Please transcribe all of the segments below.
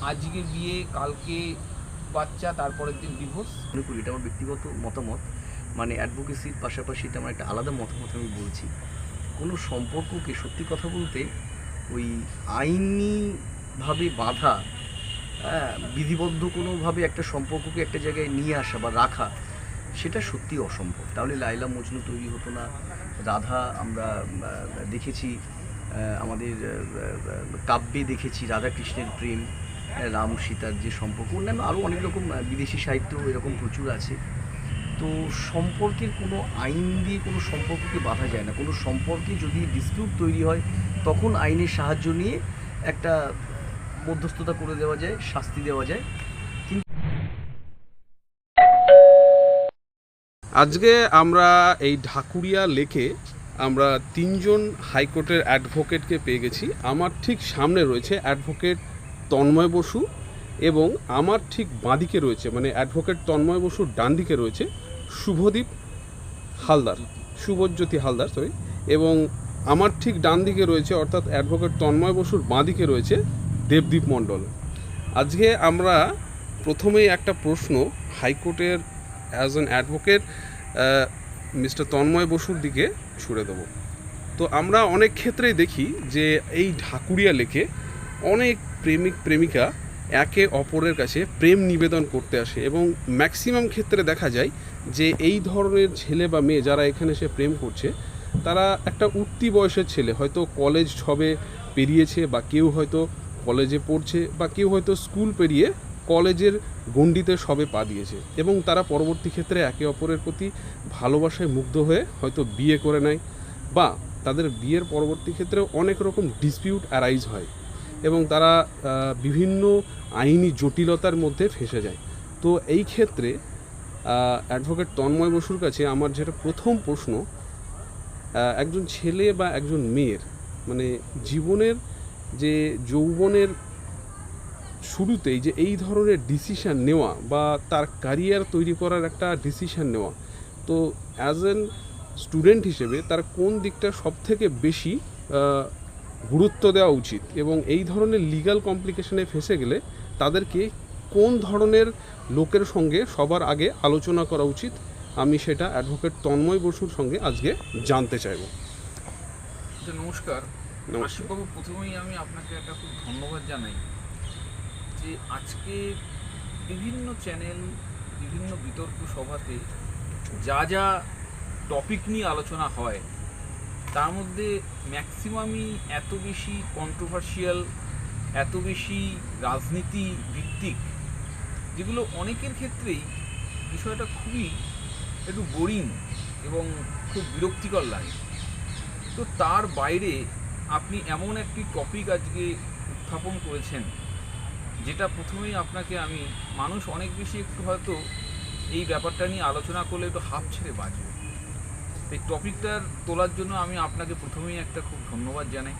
আজকে বিয়ে কালকে বাচ্চা তারপরের দিন ডিভোর্স মনে করি এটা আমার ব্যক্তিগত মতামত। মানে অ্যাডভোকেসির পাশাপাশি এটা আমার একটা আলাদা মতামত আমি বলছি। কোনো সম্পর্ককে সত্যি কথা বলতে ওই আইনিভাবে বাধা হ্যাঁ, বিধিবদ্ধ কোনোভাবে একটা সম্পর্ককে একটা জায়গায় নিয়ে আসা বা রাখা সেটা সত্যি অসম্ভব। তাহলে লাইলা মজনু তৈরি হতো না। রাধা আমরা দেখেছি আমাদের কাব্যে দেখেছি রাধা কৃষ্ণের প্রেম। রাম সীতার যে সম্পর্ক, অন্যান্য আরও অনেক রকম বিদেশি সাহিত্য এরকম প্রচুর আছে। তো সম্পর্কের কোনো আইন দিয়ে কোনো সম্পর্ককে বাধা যায় না। কোনো সম্পর্কে যদি ডিসপিউট তৈরি হয়, তখন আইনের সাহায্য নিয়ে একটা মধ্যস্থতা করে দেওয়া যায়, শাস্তি দেওয়া যায়। আজকে আমরা এই ঢাকুরিয়া লেকে আমরা তিনজন হাইকোর্টের অ্যাডভোকেটকে পেয়ে গেছি। আমার ঠিক সামনে রয়েছে অ্যাডভোকেট তন্ময় বসু এবং আমার ঠিক বাঁদিকে রয়েছে মানে অ্যাডভোকেট তন্ময় বসুর ডান দিকে রয়েছে শুভদীপ হালদার শুভজ্যোতি হালদার সরি এবং আমার ঠিক ডান দিকে রয়েছে, অর্থাৎ অ্যাডভোকেট তন্ময় বসুর বাঁদিকে রয়েছে দেবদীপ মণ্ডল। আজকে আমরা প্রথমেই একটা প্রশ্ন হাইকোর্টের as an advocate mister Tanmoy বসুর দিকে ছুড়ে দেবো। তো আমরা অনেক ক্ষেত্রেই দেখি যে এই ঢাকুরিয়া লেকে অনেক প্রেমিক প্রেমিকা একে অপরের কাছে প্রেম নিবেদন করতে আসে এবং ম্যাক্সিমাম ক্ষেত্রে দেখা যায় যে এই ধরনের ছেলে বা মেয়ে যারা এখানে এসে প্রেম করছে, তারা একটা উঠতি বয়সের ছেলে। হয়তো কলেজ সবে পেরিয়েছে বা কেউ হয়তো কলেজে পড়ছে বা কেউ হয়তো স্কুল পেরিয়ে কলেজের গণ্ডিতে সবে পা দিয়েছে এবং তারা পরবর্তী ক্ষেত্রে একে অপরের প্রতি ভালোবাসায় মুগ্ধ হয়ে হয়তো বিয়ে করে নেয় বা তাদের বিয়ের পরবর্তী ক্ষেত্রে অনেক রকম ডিসপিউট অ্যারাইজ হয়। এবং তারা বিভিন্ন আইনি জটিলতার মধ্যে ফেসে যায়। তো এই ক্ষেত্রে অ্যাডভোকেট তন্ময় বসুর কাছে আমার যেটা প্রথম প্রশ্ন একজন ছেলে বা একজন মেয়ের মানে জীবনের যে যৌবনের শুরুতেই যে এই ধরনের ডিসিশান নেওয়া বা তার ক্যারিয়ার তৈরি করার একটা ডিসিশান নেওয়া, তো অ্যাজ এন স্টুডেন্ট হিসেবে তার কোন দিকটা সব থেকে বেশি গুরুত্ব দেওয়া উচিত এবং এই ধরনের লিগ্যাল কমপ্লিকেশনে ফেসে গেলে তাদেরকে কোন ধরনের লোকের সঙ্গে সবার আগে আলোচনা করা উচিত আমি সেটা অ্যাডভোকেট তন্ময় বসুর সঙ্গে আজকে জানতে চাইব। নমস্কার। নমস্কার। আশিকবাবু প্রথমেই আমি আপনাকে একটা খুব ধন্যবাদ জানাই যে আজকে বিভিন্ন চ্যানেল বিভিন্ন বিতর্ক সভাতে যা যা টপিক নিয়ে আলোচনা হয় তার মধ্যে ম্যাক্সিমামই এত বেশি কন্ট্রোভার্সিয়াল এত বেশি রাজনীতি ভিত্তিক যেগুলো অনেকের ক্ষেত্রেই বিষয়টা খুবই একটু বোরিং এবং খুব বিরক্তিকর লাগে। তো তার বাইরে আপনি এমন একটি টপিক আজকে উত্থাপন করেছেন, যেটা প্রথমেই আপনাকে আমি, মানুষ অনেক বেশি একটু হয়তো এই ব্যাপারটা নিয়ে আলোচনা করলে একটু হাফ ছেড়ে বাঁচবে এই টপিকটার তোলার জন্য আমি আপনাকে প্রথমেই একটা খুব ধন্যবাদ জানাই।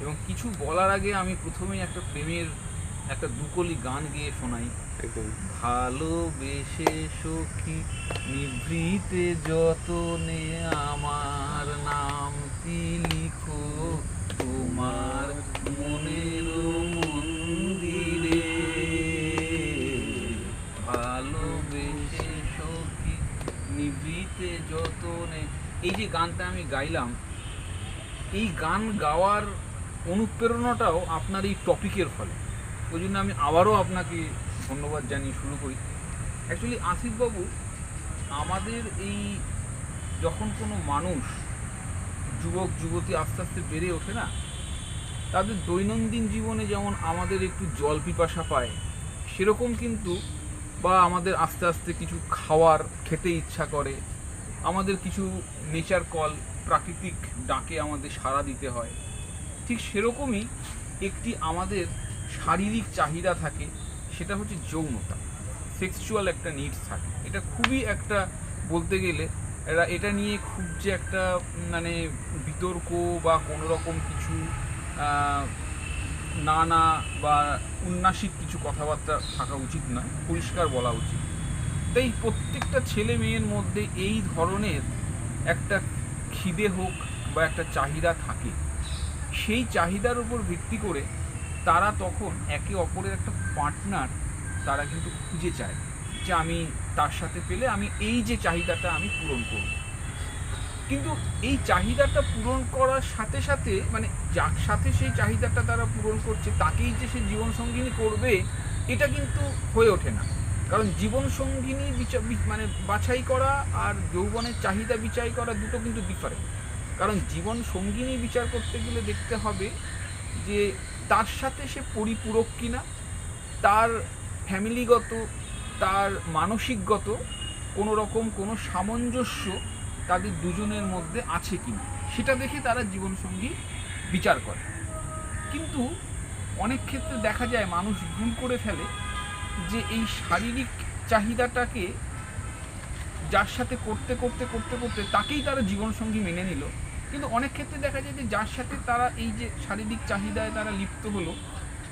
এবং কিছু বলার আগে আমি প্রথমেই একটা প্রেমের একটা দুকলি গান গিয়ে শোনাই। ভালোবেসে সখী নিভৃতে যতনে আমার নামটি লিখো। তোমার এই যে গানটা আমি গাইলাম, এই গান গাওয়ার অনুপ্রেরণাটাও আপনার এই টপিকের ফলে। ওই জন্য আমি আবারও আপনাকে ধন্যবাদ জানিয়ে শুরু করি। অ্যাকচুয়ালি আসিফবাবু আমাদের এই যখন কোনো মানুষ যুবক, যুবতী আস্তে আস্তে বেড়ে ওঠে না, তাদের দৈনন্দিন জীবনে যেমন আমাদের একটু জল পিপাসা পায়, সেরকম কিন্তু বা আমাদের আস্তে আস্তে কিছু খাওয়ার খেতে ইচ্ছা করে আমাদের কিছু নেচার কল প্রাকৃতিক ডাকে আমাদের সাড়া দিতে হয়। ঠিক সেরকমই একটি আমাদের শারীরিক চাহিদা থাকে সেটা হচ্ছে যৌনতা সেক্সুয়াল একটা নিডস থাকে। এটা খুবই একটা বলতে গেলে এরা এটা নিয়ে খুব যে একটা মানে বিতর্ক বা কোনো রকম কিছু আহ, না না বা উন্নাসিক কিছু কথাবার্তা থাকা উচিত নয় পরিষ্কার বলা উচিত। তাই প্রত্যেকটা ছেলে মেয়ের মধ্যে এই ধরনের একটা খিদে হোক বা একটা চাহিদা থাকে। সেই চাহিদার উপর ভিত্তি করে তারা তখন একে অপরের একটা পার্টনার তারা কিন্তু খুঁজে চায় যে আমি তার সাথে পেলে আমি এই যে চাহিদাটা আমি পূরণ করব। কিন্তু এই চাহিদাটা পূরণ করার সাথে সাথে মানে যার সাথে সেই চাহিদাটা তারা পূরণ করছে, তাকেই যে সে জীবনসঙ্গিনী করবে, এটা কিন্তু হয়ে ওঠে না। কারণ জীবনসঙ্গিনী বিচা- মানে বাছাই করা আর যৌবনের চাহিদা বিচাই করা দুটো কিন্তু ডিফারেন্ট কারণ জীবন সঙ্গিনী বিচার করতে গেলে দেখতে হবে যে তার সাথে সে পরিপূরক কিনা, তার ফ্যামিলিগত তার মানসিকগত কোনো রকম কোনো সামঞ্জস্য তাদের দুজনের মধ্যে আছে কিনা, সেটা দেখে তারা জীবনসঙ্গী বিচার করে। কিন্তু অনেক ক্ষেত্রে দেখা যায় মানুষ ভুল করে ফেলে যে এই শারীরিক চাহিদাটাকে যার সাথে করতে করতে করতে করতে তাকেই তারা জীবনসঙ্গী মেনে নিল। কিন্তু অনেক ক্ষেত্রে দেখা যায় যে যার সাথে তারা এই যে শারীরিক চাহিদায় তারা লিপ্ত হলো,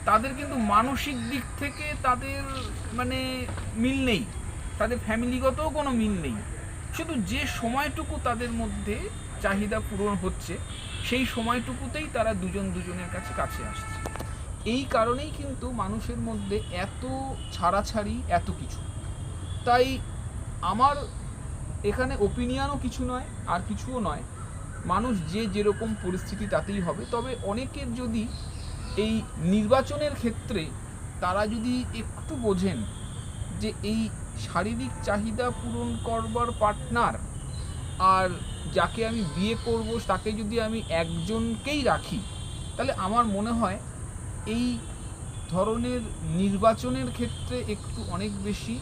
তাদের কিন্তু মানসিক দিক থেকে তাদের মানে মিল নেই। তাদের ফ্যামিলিগতও কোনো মিল নেই। শুধু যে সময়টুকু তাদের মধ্যে চাহিদা পূরণ হচ্ছে, সেই সময়টুকুতেই তারা দুজন, দুজনের কাছে কাছে আসছে। এই কারণেই কিন্তু মানুষের মধ্যে এত ছাড়াছাড়ি, এত কিছু। তাই আমার এখানে ওপিনিয়নও কিছু নয়, আর কিছুও নয়। মানুষ যে যেরকম পরিস্থিতি তাতেই হবে। তবে অনেকের যদি এই নির্বাচনের ক্ষেত্রে তারা যদি একটু বোঝেন যে এই শারীরিক চাহিদা পূরণ করবার পার্টনার আর যাকে আমি বিয়ে করব, তাকে যদি আমি একজনকেই রাখি, তাহলে আমার মনে হয় এই ধরনের নির্বাচনের ক্ষেত্রে একটু অনেক বেশি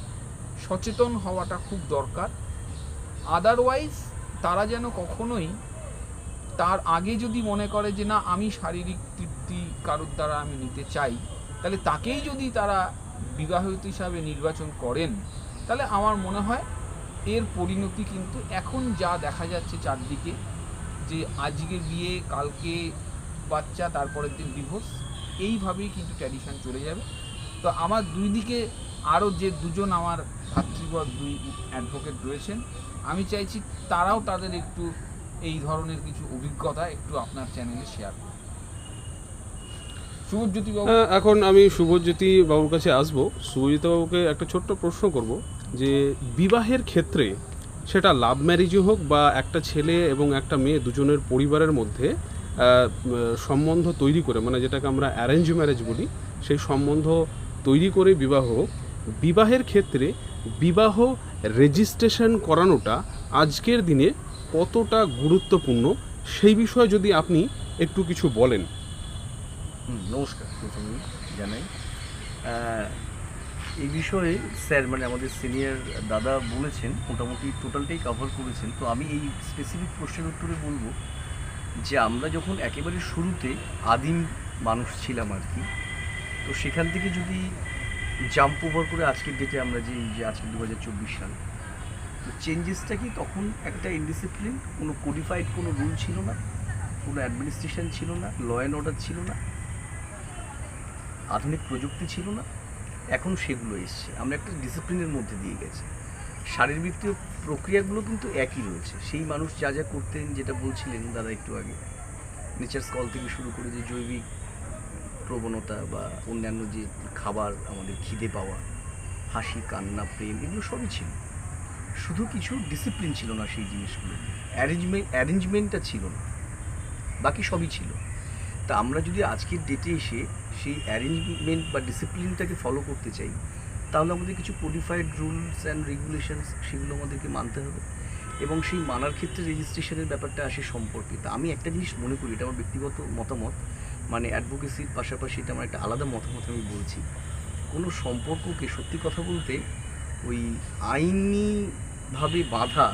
সচেতন হওয়াটা খুব দরকার। আদারওয়াইজ তারা যেন কখনোই তার আগে যদি মনে করে যে, না, আমি শারীরিক তৃপ্তি কারোর দ্বারা আমি নিতে চাই। তাহলে তাকেই যদি তারা বিবাহিত হিসাবে নির্বাচন করেন, তাহলে আমার মনে হয় এর পরিণতি কিন্তু এখন যা দেখা যাচ্ছে চারদিকে, যে আজকে বিয়ে, কালকে বাচ্চা, তারপরের দিন ডিভোর্স এইভাবেই কিন্তু ট্র্যাডিশন চলে যাবে। তো আমার দুই দিকে আরও যে দুজন আমার ভাতৃবর, দুই অ্যাডভোকেট রয়েছেন, আমি চাইছি তারাও তাদের একটু এই ধরনের কিছু অভিজ্ঞতা একটু আপনার চ্যানেলে শেয়ার এখন আমি শুভজ্যোতি বাবুর কাছে আসব। শুভজ্যোতি বাবুকে একটা ছোট্ট প্রশ্ন করব যে বিবাহের ক্ষেত্রে সেটা লাভ ম্যারেজই হোক বা একটা ছেলে এবং একটা মেয়ে দুজনের পরিবারের মধ্যে সম্বন্ধ তৈরি করে মানে যেটাকে আমরা অ্যারেঞ্জ ম্যারেজ বলি, সেই সম্বন্ধ তৈরি করে বিবাহ বিবাহের ক্ষেত্রে বিবাহ রেজিস্ট্রেশন করানোটা আজকের দিনে কতটা গুরুত্বপূর্ণ, সেই বিষয়ে যদি আপনি একটু কিছু বলেন। নমস্কার জানাই। এই বিষয়ে স্যার মানে আমাদের সিনিয়র দাদা বলেছেন, মোটামুটি টোটালটাই কভার করেছেন। তো আমি এই স্পেসিফিক প্রশ্নের উত্তরে বলব যে আমরা যখন একেবারে শুরুতে আদিম মানুষ ছিলাম আর কি, তো সেখান থেকে যদি জাম্প ওভার করে আজকের ডেটে আমরা যে যে আজকে দু হাজার চব্বিশ সাল, তো চেঞ্জেসটা কি তখন একটা ইনডিসিপ্লিন কোনো কোডিফাইড কোনো রুল ছিল না? কোনো অ্যাডমিনিস্ট্রেশন ছিল না? ল অ্যান্ড অর্ডার ছিল না? আধুনিক প্রযুক্তি ছিল না? এখন সেগুলো এসছে। আমরা একটা ডিসিপ্লিনের মধ্যে দিয়ে গেছি। শারীরবৃত্তীয় প্রক্রিয়াগুলো কিন্তু একই রয়েছে। সেই মানুষ যা যা করতেন, যেটা বলছিলেন দাদা একটু আগে নেচার কল থেকে শুরু করে যে জৈবিক প্রবণতা বা অন্যান্য যে খাবার আমাদের খিদে পাওয়া, হাসি, কান্না, প্রেম, এগুলো সবই ছিল। শুধু কিছু ডিসিপ্লিন ছিল না সেই জিনিসগুলো। অ্যারেঞ্জমেন্ট অ্যারেঞ্জমেন্টটা ছিল না। বাকি সবই ছিল। তা আমরা যদি আজকের ডেটে এসে সেই অ্যারেঞ্জমেন্ট বা ডিসিপ্লিনটাকে ফলো করতে চাই তাহলে আমাদের কিছু কোডিফাইড রুলস অ্যান্ড রেগুলেশনস সেগুলো আমাদেরকে মানতে হবে। এবং সেই মানার ক্ষেত্রে রেজিস্ট্রেশনের ব্যাপারটা আসে সম্পর্কে তা আমি একটা জিনিস মনে করি, এটা আমার ব্যক্তিগত মতামত মানে অ্যাডভোকেসির পাশাপাশি এটা আমার একটা আলাদা মতামত আমি বলছি। কোনো সম্পর্ককে সত্যি কথা বলতে ওই আইনিভাবে বাঁধা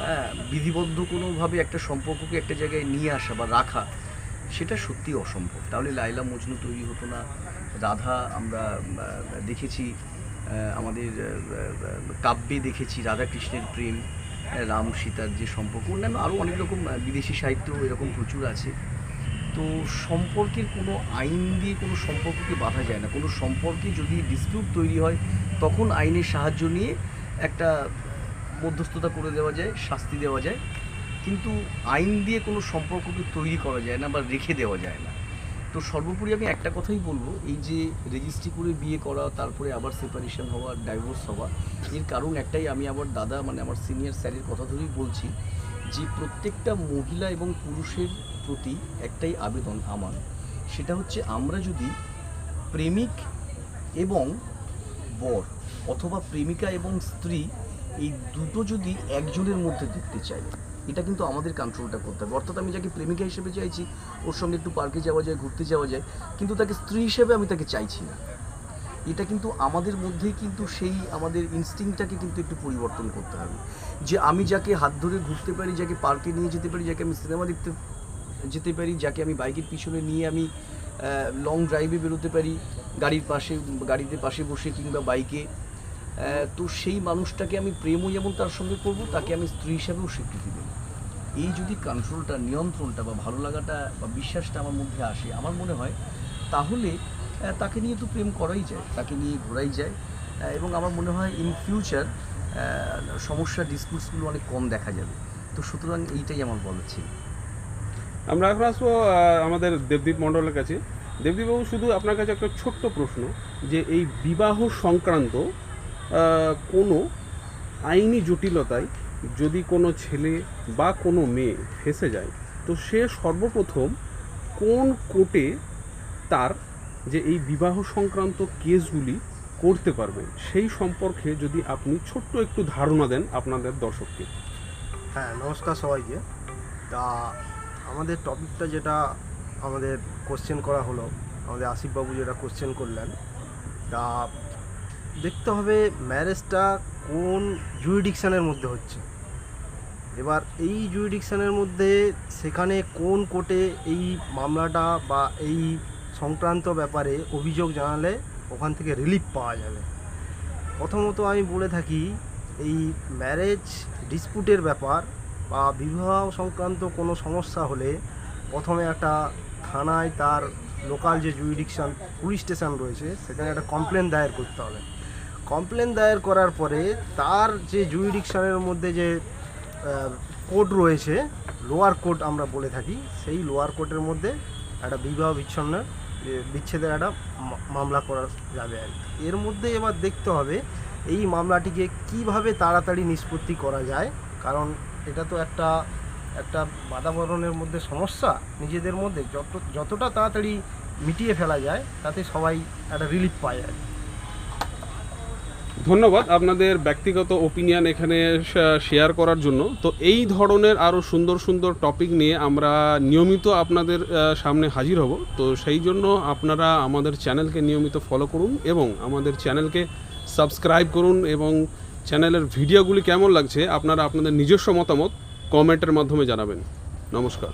হ্যাঁ বিধিবদ্ধ কোনোভাবে একটা সম্পর্ককে একটা জায়গায় নিয়ে আসা বা রাখা সেটা সত্যি অসম্ভব। তাহলে লাইলা মজনু তৈরি হতো না। রাধা আমরা দেখেছি আমাদের কাব্যে দেখেছি রাধা কৃষ্ণের প্রেম রাম সীতার যে সম্পর্ক, অন্যান্য আরও অনেক রকম বিদেশি সাহিত্য এরকম প্রচুর আছে। তো সম্পর্কের কোনো আইন দিয়ে কোনো সম্পর্ককে বাধা যায় না। কোনো সম্পর্কে যদি ডিসপিউট তৈরি হয়, তখন আইনের সাহায্য নিয়ে একটা মধ্যস্থতা করে দেওয়া যায়, শাস্তি দেওয়া যায়। কিন্তু আইন দিয়ে কোনো সম্পর্ককে তৈরি করা যায় না বা রেখে দেওয়া যায় না? তো সর্বোপরি আমি একটা কথাই বলব, এই যে রেজিস্ট্রি করে বিয়ে করা, তারপরে আবার সেপারেশন হওয়া ডাইভোর্স হওয়া, এর কারণ একটাই আমি আবার দাদা মানে আমার সিনিয়র স্যারের কথা ধরেই বলছি যে প্রত্যেকটা মহিলা এবং পুরুষের প্রতি একটাই আবেদন আমার। সেটা হচ্ছে আমরা যদি প্রেমিক এবং বর অথবা প্রেমিকা এবং স্ত্রী এই দুটো যদি একজনের মধ্যে দেখতে চাই এটা কিন্তু আমাদের কন্ট্রোলটা করতে হবে। অর্থাৎ আমি যাকে প্রেমিকা হিসেবে চাইছি, ওর সঙ্গে একটু পার্কে যাওয়া যায়, ঘুরতে যাওয়া যায়, কিন্তু তাকে স্ত্রী হিসেবে আমি তাকে চাইছি না। এটা কিন্তু আমাদের মধ্যেই কিন্তু সেই আমাদের ইনস্টিংটাকে কিন্তু একটু পরিবর্তন করতে হবে। যে আমি যাকে হাত ধরে ঘুরতে পারি, যাকে পার্কে নিয়ে যেতে পারি, যাকে আমি সিনেমা দেখতে যেতে পারি, যাকে আমি বাইকের পিছনে নিয়ে আমি লং ড্রাইভে বেরোতে পারি, গাড়ির পাশে, গাড়িতে পাশে বসে কিংবা বাইকে তো সেই মানুষটাকে আমি প্রেমও যেমন তার সঙ্গে করব, তাকে আমি স্ত্রী হিসাবেও স্বীকৃতি দেবো। এই যদি কন্ট্রোলটা নিয়ন্ত্রণটা বা ভালো লাগাটা বা বিশ্বাসটা আমার মধ্যে আসে, আমার মনে হয়, তাহলে তাকে নিয়ে তো প্রেম করাই যায়, তাকে নিয়ে ঘোরাই যায়। এবং আমার মনে হয় ইন ফিউচার সমস্যা ডিসপিউটসগুলো অনেক কম দেখা যাবে। তো সুতরাং এইটাই আমার বলার ছিল। আমরা এখন আসব আমাদের দেবদীপ মণ্ডলের কাছে। দেবদীপবাবু, শুধু আপনার কাছে একটা ছোট্ট প্রশ্ন, যে এই বিবাহ সংক্রান্ত কোনো আইনি জটিলতায় যদি কোনো ছেলে বা কোনো মেয়ে ফেসে যায়, তো সে সর্বপ্রথম কোন কোর্টে তার যে এই বিবাহ সংক্রান্ত কেসগুলি করতে পারবে, সেই সম্পর্কে যদি আপনি ছোট্ট একটু ধারণা দেন আপনাদের দর্শককে। হ্যাঁ নমস্কার সবাইকে। তা আমাদের টপিকটা যেটা আমাদের কোশ্চেন করা হলো, আমাদের আসিফবাবু যেটা কোশ্চেন করলেন, তা দেখতে হবে ম্যারেজটা কোন জুরিডিকশানের মধ্যে হচ্ছে। এবার এই জুরিডিকশানের মধ্যে সেখানে কোন কোর্টে এই মামলাটা বা এই সংক্রান্ত ব্যাপারে অভিযোগ জানালে ওখান থেকে রিলিফ পাওয়া যাবে। প্রথমত আমি বলে থাকি, এই ম্যারেজ ডিসপুটের ব্যাপার বা বিবাহ সংক্রান্ত কোনো সমস্যা হলে প্রথমে একটা থানায় তার লোকাল যে জুরিডিকশন, পুলিশ স্টেশন রয়েছে, সেখানে একটা কমপ্লেন দায়ের করতে হবে। কমপ্লেন দায়ের করার পরে তার যে জুরিডিকশনের মধ্যে যে কোর্ট রয়েছে লোয়ার কোর্ট আমরা বলে থাকি, সেই লোয়ার কোর্টের মধ্যে একটা বিবাহ বিচ্ছন্নের বিচ্ছেদের একটা মামলা করা যাবে আর। এর মধ্যে এবার দেখতে হবে এই মামলাটিকে কীভাবে তাড়াতাড়ি নিষ্পত্তি করা যায়, কারণ এটা তো একটা একটা বাতাবরণের মধ্যে সমস্যা নিজেদের মধ্যে যত, যতটা তাড়াতাড়ি মিটিয়ে ফেলা যায়, তাতে সবাই একটা রিলিফ পায় আর কি। ধন্যবাদ আপনাদের ব্যক্তিগত ওপিনিয়ন এখানে শেয়ার করার জন্য। তো এই ধরনের আরও সুন্দর সুন্দর টপিক নিয়ে আমরা নিয়মিত আপনাদের সামনে হাজির হব। তো সেই জন্য আপনারা আমাদের চ্যানেলকে নিয়মিত ফলো করুন এবং আমাদের চ্যানেলকে সাবস্ক্রাইব করুন এবং চ্যানেলের ভিডিওগুলি কেমন লাগছে আপনারা আপনাদের নিজস্ব মতামত কমেন্টের মাধ্যমে জানাবেন। নমস্কার।